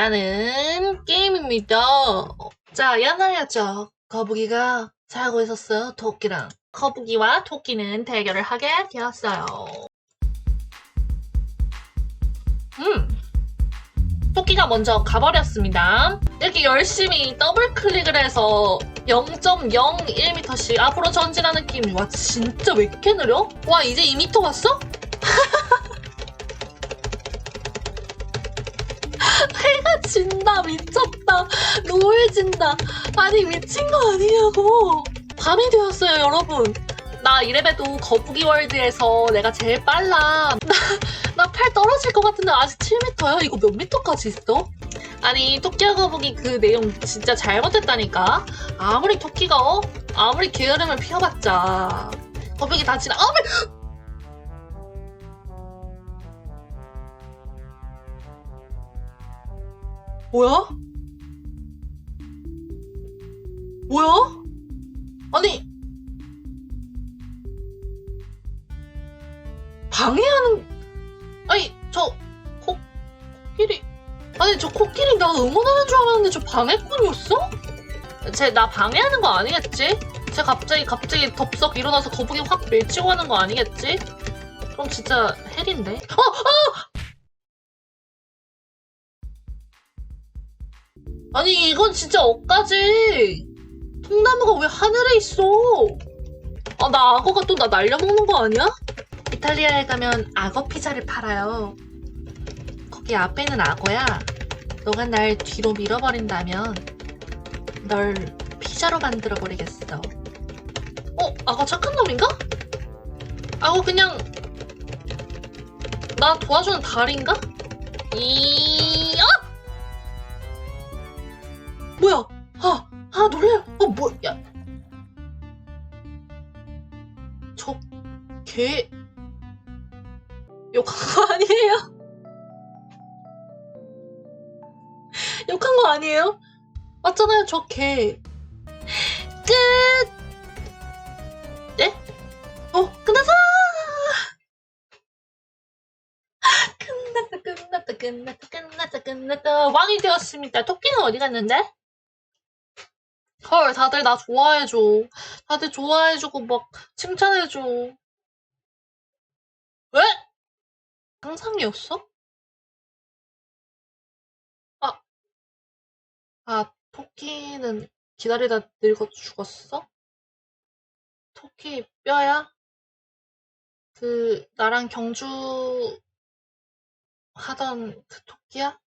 스타디라는 게임입니다. 자, 옛날이었죠. 거북이가 살고 있었어요. 토끼랑. 거북이와 토끼는 대결을 하게 되었어요. 음. 토끼가 먼저 가버렸습니다. 이렇게 열심히 더블 클릭을 해서 0.01m씩 앞으로 전진하는 게임. 와, 진짜 왜 이렇게 느려? 와, 이제 2m 왔어? 진다 미쳤다. 노을 진다. 아니 미친 거 아니냐고. 밤이 되었어요 여러분. 나 이래봬도 거북이 월드에서 내가 제일 빨라. 나 팔 떨어질 것 같은데 아직 7m야? 이거 몇 미터까지 있어? 아니 토끼와 거북이 그 내용 진짜 잘못했다니까. 아무리 토끼가 어? 아무리 게으름을 피워봤자 거북이 다 지나 아무리 뭐야? 뭐야? 아니 방해하는 아니 저 코, 코끼리 아니 저 코끼리 나 응원하는 줄 알았는데 저 방해꾼이었어? 쟤 나 방해하는 거 아니겠지? 쟤 갑자기 갑자기 덥석 일어나서 거북이 확 밀치고 하는 거 아니겠지? 그럼 진짜 헬인데? 어! 어! 아니 이건 진짜 억까지 통나무가 왜 하늘에 있어 아 나 악어가 또 나 날려먹는 거 아니야? 이탈리아에 가면 악어 피자를 팔아요 거기 앞에 있는 악어야 너가 날 뒤로 밀어버린다면 널 피자로 만들어버리겠어 어? 악어 착한 놈인가? 악어 그냥 나 도와주는 달인가? 이... 뭐야? 아, 아 놀래요. 어, 뭐, 야. 저, 개, 욕한 거 아니에요? 욕한 거 아니에요? 맞잖아요, 저 개. 끝! 네? 어, 끝났어! 끝났다, 끝났다, 끝났다, 끝났다, 끝났다. 왕이 되었습니다. 토끼는 어디 갔는데? 헐, 다들 나 좋아해줘. 다들 좋아해주고 막 칭찬해줘. 왜? 상상이었어? 아, 아, 토끼는 기다리다 늙어 죽었어? 토끼 뼈야? 그, 나랑 경주 하던 그 토끼야?